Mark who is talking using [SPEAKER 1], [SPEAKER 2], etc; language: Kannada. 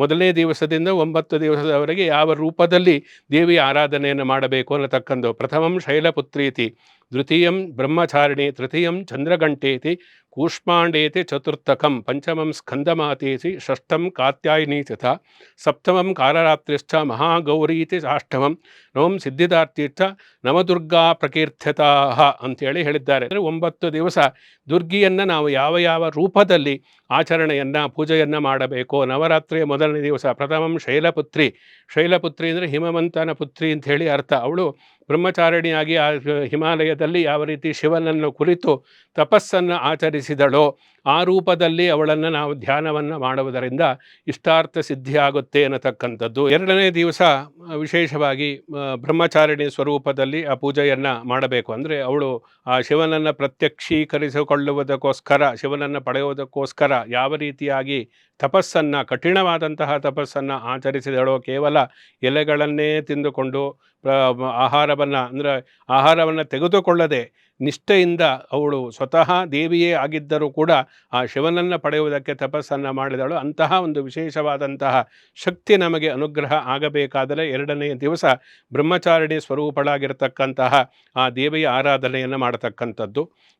[SPEAKER 1] ಮೊದಲನೇ ದಿವಸದಿಂದ ಒಂಬತ್ತು ದಿವಸದವರೆಗೆ ಯಾವ ರೂಪದಲ್ಲಿ ದೇವಿಯ ಆರಾಧನೆಯನ್ನು ಮಾಡಬೇಕು ಅನ್ನತಕ್ಕಂಥ ಪ್ರಥಮಂ ಶೈಲಪುತ್ರೀತಿ. ದ್ವಿತೀಯಂ ಬ್ರಹ್ಮಚಾರಿಣಿ, ತೃತೀಯಂ ಚಂದ್ರಗಂಟೇತಿ, ಕೂಷ್ಮಾಂಡೇತಿ ಚತುರ್ಥಕಂ, ಪಂಚಮಂ ಸ್ಕಂದಮಾತೇತಿ, ಷಷ್ಠಂ ಕಾತ್ಯಾಯಿನಿ ಚಥ ಸಪ್ತಮಂ ಕಾಲರಾತ್ರಿಶ್ಚ, ಮಹಾಗೌರೀತಿ ಅಷ್ಟಮಂ, ನವಂ ಸಿದ್ಧಿದಾರ್ತಿಶ್ಚ, ನವದುರ್ಗಾ ಪ್ರಕೀರ್ಥ್ಯತಾಹ ಅಂತೇಳಿ ಹೇಳಿದ್ದಾರೆ. ಅಂದರೆ ಒಂಬತ್ತು ದಿವಸ ದುರ್ಗಿಯನ್ನು ನಾವು ಯಾವ ಯಾವ ರೂಪದಲ್ಲಿ ಆಚರಣೆಯನ್ನು, ಪೂಜೆಯನ್ನು ಮಾಡಬೇಕು, ನವರಾತ್ರಿಯ ಮೊದಲನೇ ದಿವಸ ಪ್ರಥಮಂ ಶೈಲಪುತ್ರಿ. ಶೈಲಪುತ್ರಿ ಅಂದರೆ ಹಿಮವಂತನ ಪುತ್ರಿ ಅಂತ ಹೇಳಿ ಅರ್ಥ. ಅವಳು ಬ್ರಹ್ಮಚಾರಿಣಿಯಾಗಿ ಆ, ಹಿಮಾಲಯದಲ್ಲಿ ಯಾವ ರೀತಿ ಶಿವನನ್ನು ಕುರಿತು ತಪಸ್ಸನ್ನು ಆಚರಿಸಿದಳೋ ಆ ರೂಪದಲ್ಲಿ ಅವಳನ್ನು ನಾವು ಧ್ಯಾನವನ್ನು ಮಾಡುವುದರಿಂದ ಇಷ್ಟಾರ್ಥ ಸಿದ್ಧಿಯಾಗುತ್ತೆ ಅನ್ನತಕ್ಕಂಥದ್ದು. ಎರಡನೇ ದಿವಸ ವಿಶೇಷವಾಗಿ ಬ್ರಹ್ಮಚಾರಿಣಿ ಸ್ವರೂಪದಲ್ಲಿ ಆ ಪೂಜೆಯನ್ನು ಮಾಡಬೇಕು. ಅಂದರೆ ಅವಳು ಆ ಶಿವನನ್ನು ಪ್ರತ್ಯಕ್ಷೀಕರಿಸಿಕೊಳ್ಳುವುದಕ್ಕೋಸ್ಕರ, ಶಿವನನ್ನು ಪಡೆಯುವುದಕ್ಕೋಸ್ಕರ ಯಾವ ರೀತಿಯಾಗಿ ತಪಸ್ಸನ್ನು, ಕಠಿಣವಾದಂತಹ ತಪಸ್ಸನ್ನು ಆಚರಿಸಿದಳೋ ಕೇವಲ ಎಲೆಗಳನ್ನೇ ತಿಂದುಕೊಂಡು ಆಹಾರವನ್ನು, ಅಂದರೆ ಆಹಾರವನ್ನು ತೆಗೆದುಕೊಳ್ಳದೆ ನಿಷ್ಠೆಯಿಂದ ಅವಳು ಸ್ವತಃ ದೇವಿಯೇ ಆಗಿದ್ದರೂ ಕೂಡ ಆ ಶಿವನನ್ನು ಪಡೆಯುವುದಕ್ಕೆ ತಪಸ್ಸನ್ನು ಮಾಡಿದಳು. ಅಂತಹ ಒಂದು ವಿಶೇಷವಾದಂತಹ ಶಕ್ತಿ ನಮಗೆ ಅನುಗ್ರಹ ಆಗಬೇಕಾದರೆ ಎರಡನೆಯ ದಿವಸ ಬ್ರಹ್ಮಚಾರಿಣಿ ಸ್ವರೂಪಳಾಗಿರತಕ್ಕಂತಹ ಆ ದೇವಿಯ ಆರಾಧನೆಯನ್ನು ಮಾಡತಕ್ಕಂಥದ್ದು.